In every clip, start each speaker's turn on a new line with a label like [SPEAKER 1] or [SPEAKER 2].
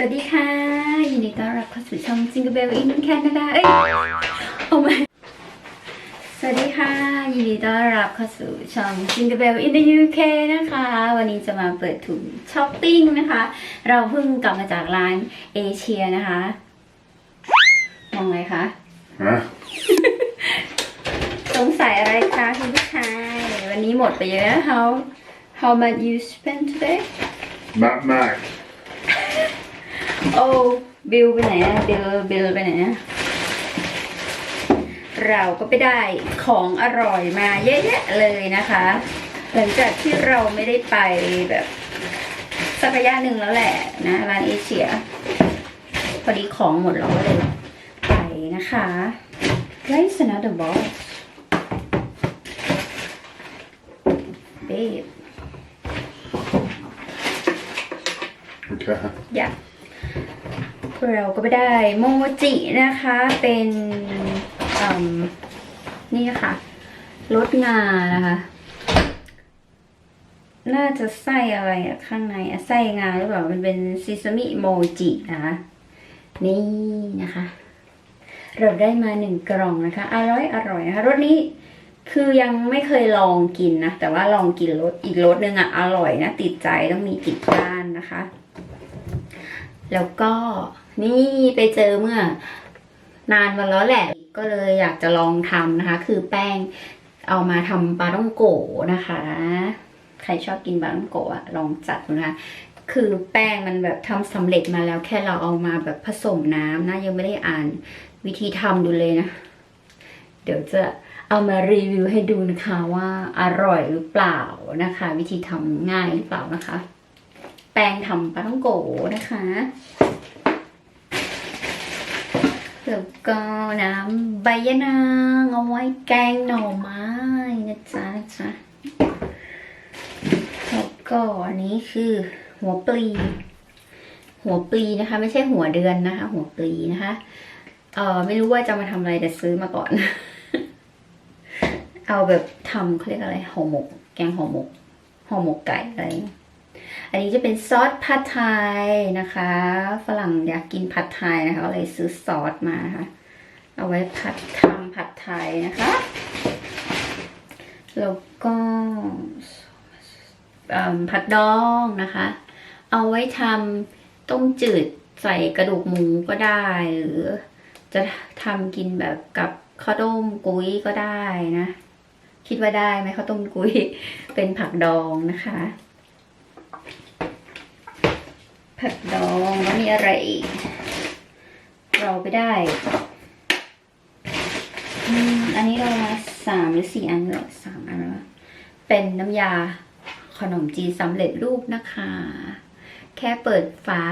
[SPEAKER 1] วัสดีค่ะ ยินดีต้อนรับเข้าสู่ช่อง Jingle Bell in Canada เอ้ยเอาใหม่สวัสดีค่ะ ยินดีต้อนรับเข้าสู่ช่อง Jingle Bell in the UK นะคะ วันนี้จะมาเปิดถุงช้อปปิ้งนะคะ เราเพิ่งกลับมาจากร้านเอเชียนะคะ มองไงคะ
[SPEAKER 2] Huh?
[SPEAKER 1] สงสัยอะไรคะคุณผู้ชายวันนี้หมดไปเยอะนะ How How much you spend today
[SPEAKER 2] Mac Mac.
[SPEAKER 1] โอ้บิลไปไหนอะบิลบิลไปไหนอะเราก็ไปได้ของอร่อยมาเยอะแยะเลยนะคะ หลังจากที่เราไม่ได้ไปแบบสักระยะหนึ่งแล้วแหละนะร้านเอเชีย พอดีของหมดเราก็เลยไปนะคะ Where is another box babe
[SPEAKER 2] Okay.
[SPEAKER 1] อยาก เราก็ไปได้โมจินะคะเป็นนี่นะคะรสงานะคะ น่าจะไส้อะไรข้างในไส้งาหรือเปล่ามันเป็นซิซามิโมจินะคะนี่นะคะ เราได้มาหนึ่งกล่องนะคะ อร่อยอร่อยนะคะรสนี้คือยังไม่เคยลองกินนะ แต่ว่าลองกินรสอีกรสหนึ่งอะอร่อยนะ ติดใจต้องมีติดบ้านนะคะ แล้วก็ นี่ไปเจอเมื่อนานมาแล้วแหละ ก็เลยอยากจะลองทำนะคะ คือแป้งเอามาทำปลาต้องโกะนะคะ ใครชอบกินปลาต้องโกะอะลองจัดดูนะคะคือแป้งมันแบบทำสำเร็จมาแล้วแค่เราเอามาแบบผสมน้ำนะ ยังไม่ได้อ่านวิธีทำดูเลยนะ เดี๋ยวจะเอามารีวิวให้ดูนะคะว่าอร่อยหรือเปล่านะคะ วิธีทำง่ายหรือเปล่านะคะ แป้งทำปลาท่องโกนะคะ แล้วก็น้ำใบยะนางเอาไว้แกงหน่อไม้นะจ๊ะนะจ๊ะแล้วก็อันนี้คือ หัวปลี หัวปลีนะคะ ไม่ใช่หัวเดือนนะคะ หัวปลีนะคะเออไม่รู้ว่าจะมาทำอะไรแต่ซื้อมาก่อน เอาแบบทำเขาเรียกอะไรห่อหมก แกงห่อหมกห่อหมกไก่อะไร อันนี้จะเป็นซอสผัดไทยนะคะ ฝรั่งอยากกินผัดไทยนะคะก็เลยซื้อซอสมานะคะเอาไว้ผัดทำผัดไทยนะคะ แล้วก็ผัดดองนะคะ เอาไว้ทำต้มจืดใส่กระดูกหมูก็ได้ หรือจะทำกินแบบกับข้าวต้มกุ้ยก็ได้นะ คิดว่าได้ไหมข้าวต้มกุ้ยเป็นผักดองนะคะ ผักดองแล้วมีอะไรอีก เราไปได้ อันนี้เรามาสามหรือสี่อันเหรอสามอันแล้วเป็นน้ำยาขนมจีนสำเร็จรูปนะคะ แค่เปิดฝา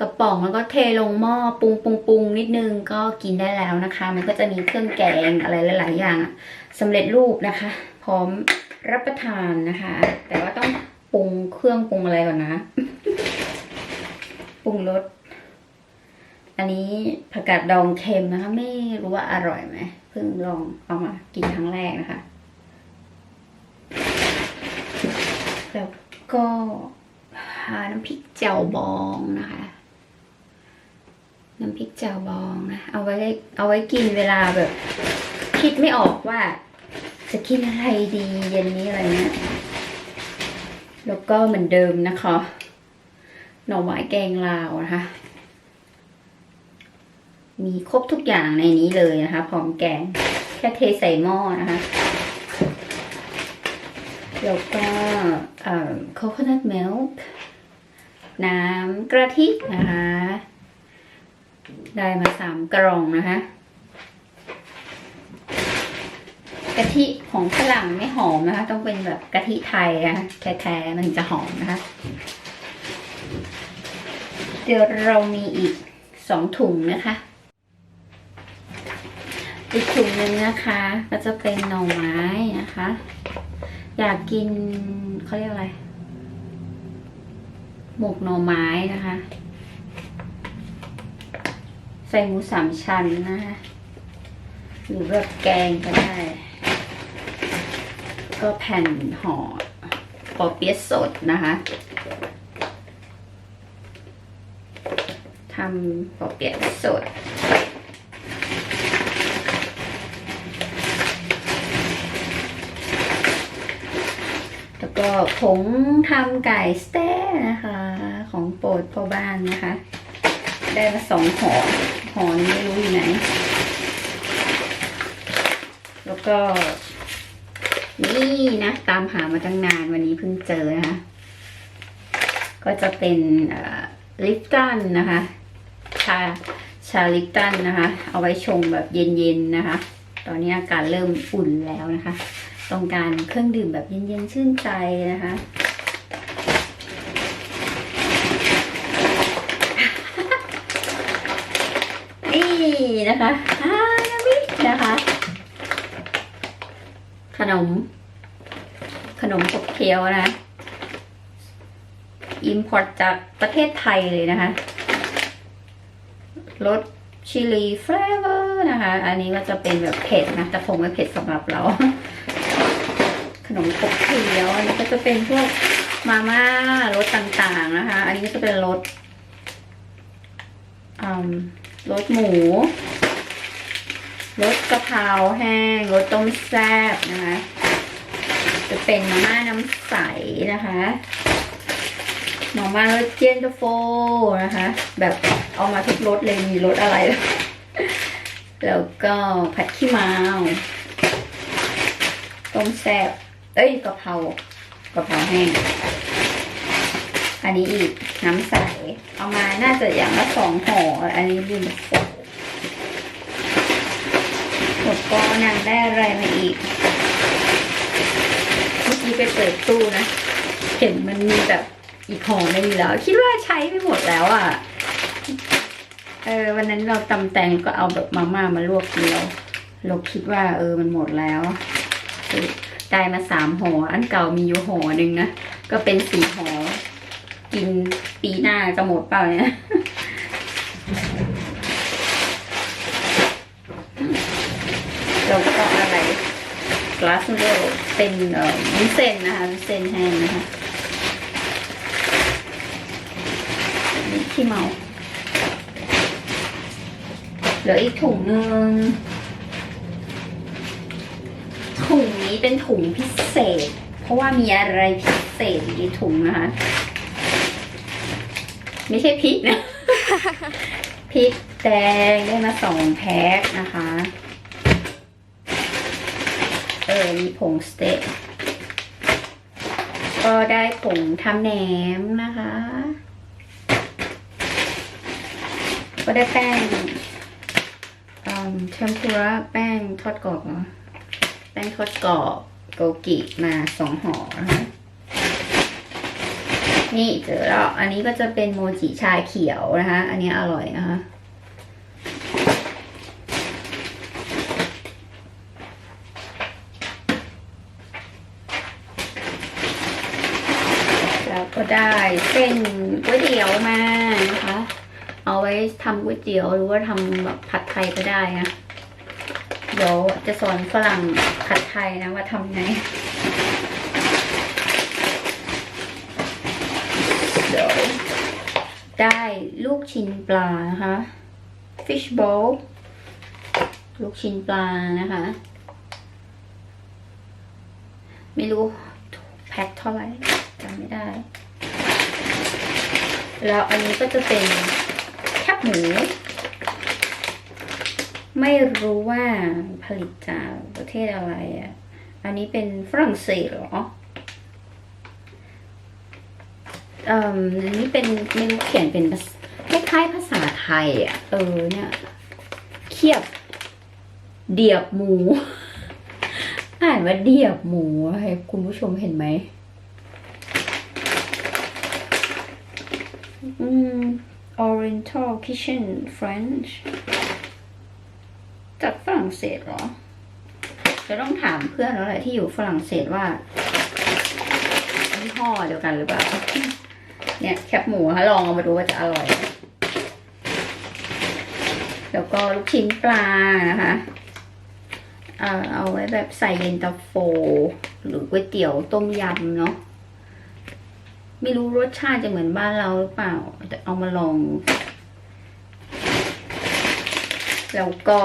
[SPEAKER 1] กระป๋องแล้วก็เทลงหม้อปรุงปรุงปรุงนิดนึงก็กินได้แล้วนะคะ มันก็จะมีเครื่องแกงอะไรหลาย ๆ อย่างสำเร็จรูปนะคะ พร้อมรับประทานนะคะ แต่ว่าต้องปรุงเครื่องปรุงอะไรก่อนนะ ปรุงรส อันนี้ผักกาดดองเค็มนะคะ ไม่รู้ว่าอร่อยไหมเพิ่งลองเอามากินครั้งแรกนะคะ แล้วก็หาน้ำพริกแจ่วบองนะคะ น้ำพริกแจ่วบองนะ เอาไว้เอาไว้กินเวลาแบบ คิดไม่ออกว่า จะกินอะไรดีเย็นนี้อะไรเงี้ยแล้วก็เหมือนเดิมนะคะ หน่อไม้แกงลาวนะคะ มีครบทุกอย่างในนี้เลยนะคะพร้อมแกงแค่เทใส่หม้อนะคะแล้วก็โคโคนัทมิลค์น้ำกะทินะคะ ได้มาสามกล่องนะคะกะทิของฝรั่งไม่หอมนะคะ ต้องเป็นแบบกะทิไทยนะคะแท้ๆมันจะหอมนะคะ ดี๋ยวเรามีอีกสองถุงนะคะ อีกถุงหนึ่งนะคะ ก็จะเป็นหน่อไม้นะคะ อยากกินเขาเรียกอะไร หมกหน่อไม้นะคะ ใส่หมูสามชั้นนะคะหรือแบบแกงก็ได้ ก็แผ่นห่อปอเปี๊ยะสดนะคะำปอเปียะสดแล้วก็ผงทำไก่สเต๊ะนะคะ ของโปรดพ่อบ้านนะคะ ได้มาสองห่อห่อนี้ไม่รู้อยู่ไหน แล้วก็ นี่นะ ตามหามาตั้งนานวันนี้เพิ่งเจอนะคะ ก็จะเป็นลิปตันนะคะ ชาชาลิปตันนะคะ เอาไว้ชงแบบเย็นๆนะคะ ตอนนี้อากาศเริ่มอุ่นแล้วนะคะ ต้องการเครื่องดื่มแบบเย็นๆชื่นใจนะคะ นี่นะคะฮานามินะคะ ขนม ขนมขบเคี้ยวนะอิมพอร์ตจากประเทศไทยเลยนะคะ รสชิลีเฟลเวอร์นะคะ อันนี้ก็จะเป็นแบบเผ็ดนะ แต่คงไม่เผ็ดสำหรับเรา ขนมขบเคี้ยวอันนี้ก็จะเป็นพวกมาม่ารสต่างๆนะคะ อันนี้ก็จะเป็นรสรสหมูรสกะเพราแห้งรสต้มแซ่บนะคะ จะเป็นมาม่าน้ำใสนะคะ มาม่ารสเจนตาโฟนะคะ แบบเอามาทุกรสเลยมีรสอะไร แล้วก็ผัดขี้เมาต้มแซ่บเอ้ยกะเพรากะเพราแห้งอันนี้อีกน้ำใส เอามาน่าจะอย่างละสองห่อ อันนี้ยืนโฟหมดก็นางได้อะไรมาอีก เมื่อกี้ไปเปิดตู้นะ เห็นมันมีแบบ อีกห่อหนึงอยู่แล้ว คิดว่าใช้ไม่หมดแล้วอะ เออ วันนั้นเราตำแตงก็เอาแบบมาม่ามาลวกกินเราเราคิดว่า เออมันหมดแล้วได้มาสามห่ออันเก่ามีอยู่ห่อหนึ่งนะก็เป็นสี่ห่อกินปีหน้าจะหมดเปล่าเนี่ยแล้วก็อะไรกลาสโดเป็นเอ่อวุ้นเส้นนะคะวุ้นเส้นแห้งนะคะ ขี้เมา เหลืออีกถุงนึง ถุงนี้เป็นถุงพิเศษ เพราะว่ามีอะไรพิเศษอยู่ในถุงนะคะ ไม่ใช่พริกนะ พริกแดงได้มาสองแพ็คนะคะ เออ มีผงสเต็กก็ได้ผงทำแหนมนะคะ ก็ได้แป้งอืมเทมปุระแป้งทอดกรอบเหรอแป้งทอดกรอบโกกิมาสองห่อนะคะนี่เจอแล้ว อันนี้ก็จะเป็นโมจิชาเขียวนะคะ อันนี้อร่อยนะคะแล้วก็ได้เส้นก๋วยเตี๋ยวมานะคะ เอาไว้ ทำก๋วยเตี๋ยวหรือว่าทำแบบผัดไทยก็ได้นะ เดี๋ยวจะสอนฝรั่งผัดไทยนะว่าทำไง เดี๋ยวได้ลูกชิ้นปลานะคะ fish bowl ลูกชิ้นปลานะคะ ไม่รู้แพ็คเท่าไหร่จำไม่ได้ แล้วอันนี้ก็จะเป็น หมูไม่รู้ว่าผลิตจากประเทศอะไรอะ อันนี้เป็นฝรั่งเศสเหรอเอ่ออันนี้เป็นไม่รู้เขียนเป็นคล้ายๆภาษาไทยอะ เออเนี่ยเขียบ เดียบหมู อ่านว่าเดียบหมูให้คุณผู้ชมเห็นไหม อืม Oriental Kitchen French จากฝรั่งเศสเหรอจะต้องถามเพื่อนแล้วแหละที่อยู่ฝรั่งเศสว่ายี่ห้อเดียวกันหรือเปล่า เนี่ยแคบหมูคะลองเอามาดูว่าจะอร่อย แล้วก็ลูกชิ้นปลานะคะเอ่อเอาไว้แบบใส่เย็นตาโฟ หรือก๋วยเตี๋ยวต้มยำเนาะ ไม่รู้รสชาติจะเหมือนบ้านเราหรือเปล่าแต่เอามาลอง แล้วก็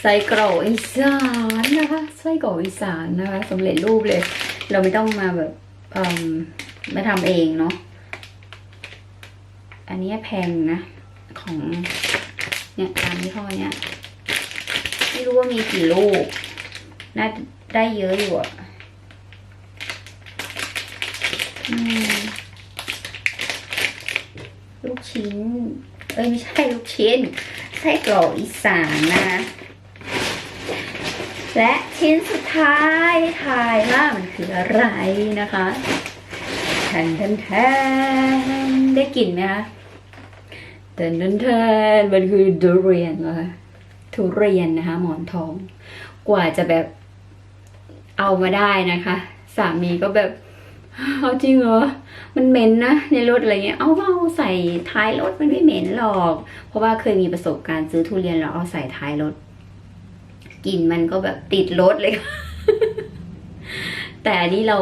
[SPEAKER 1] ไส้กรอกอีสานนะคะไส้กรอกอีสานนะคะสำเร็จรูปเลย เราไม่ต้องมาแบบเอ่มมาทำเองเนาะอันนี้แพงนะ ของเนี่ยตามยี่ห้อเนี้ยไม่รู้ว่ามีกี่ลูก น่าได้เยอะอยู่อะอืม ลูกชิ้น เอ้ยไม่ใช่ลูกชิ้น ไส้กรอกอีสานนะและชิ้นสุดท้ายทายว่ามันคืออะไรนะคะแทนแทนแทนได้กลิ่นไหมคะแทนแทนแทนมันคือทุเรียนนะคะทุเรียนนะคะ หมอนทอง กว่าจะแบบเอามาได้นะคะ สามีก็แบบ เอาจริงเหรอ มันเหม็นนะในรถอะไรเงี้ย เอาเอาใส่ท้ายรถมันไม่เหม็นหรอก เพราะว่าเคยมีประสบการณ์ซื้อทุเรียนแล้วเอาใส่ท้ายรถกลิ่นมันก็แบบติดรถเลย แต่อันนี้เรา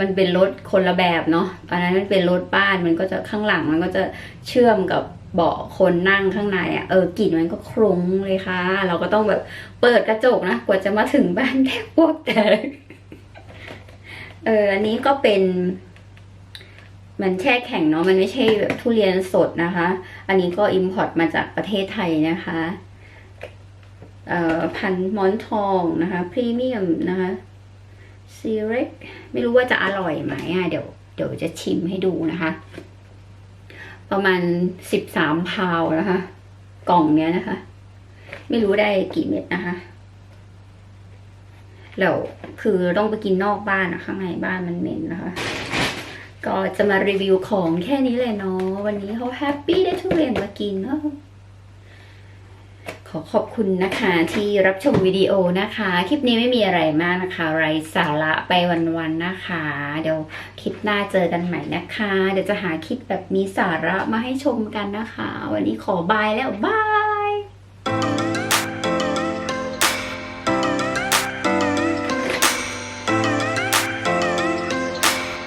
[SPEAKER 1] มันเป็นรถคนละแบบเนาะอันนั้นมันเป็นรถบ้าน มันก็จะข้างหลัง มันก็จะเชื่อมกับเบาะคนนั่งข้างในอะ่ะ เออกลิ่นมันก็คลุ้งเลยค่ะ เราก็ต้องแบบเปิดกระจกนะ กว่าจะมาถึงบ้านแทบพวกแต่ เอออันนี้ก็เป็น มันแช่แข็งเนาะมันไม่ใช่แบบทุเรียนสดนะคะ อันนี้ก็อิมพอร์ตมาจากประเทศไทยนะคะเอ่อพันหมอนทองนะคะพรีเมียมนะคะซีเร็กไม่รู้ว่าจะอร่อยไหมอะเดี๋ยวเดี๋ยวจะชิมให้ดูนะคะ ประมาณสิบสามพาวนะคะ กล่องเนี้ยนะคะ ไม่รู้ได้กี่เม็ดนะคะ แล้วคือต้องไปกินนอกบ้านอะข้างในบ้านมันเหม็นนะคะ ก็จะมารีวิวของแค่นี้เลยเนาะวันนี้เขาแฮปปี้ได้ทุเรียนมากินเนาะขอขอบคุณนะคะที่รับชมวิดีโอนะคะ คลิปนี้ไม่มีอะไรมากนะคะ ไรสาระไปวันๆนะคะ เดี๋ยวคลิปหน้าเจอกันใหม่นะคะ เดี๋ยวจะหาคลิปแบบมีสาระมาให้ชมกันนะคะ วันนี้ขอบายแล้วบาย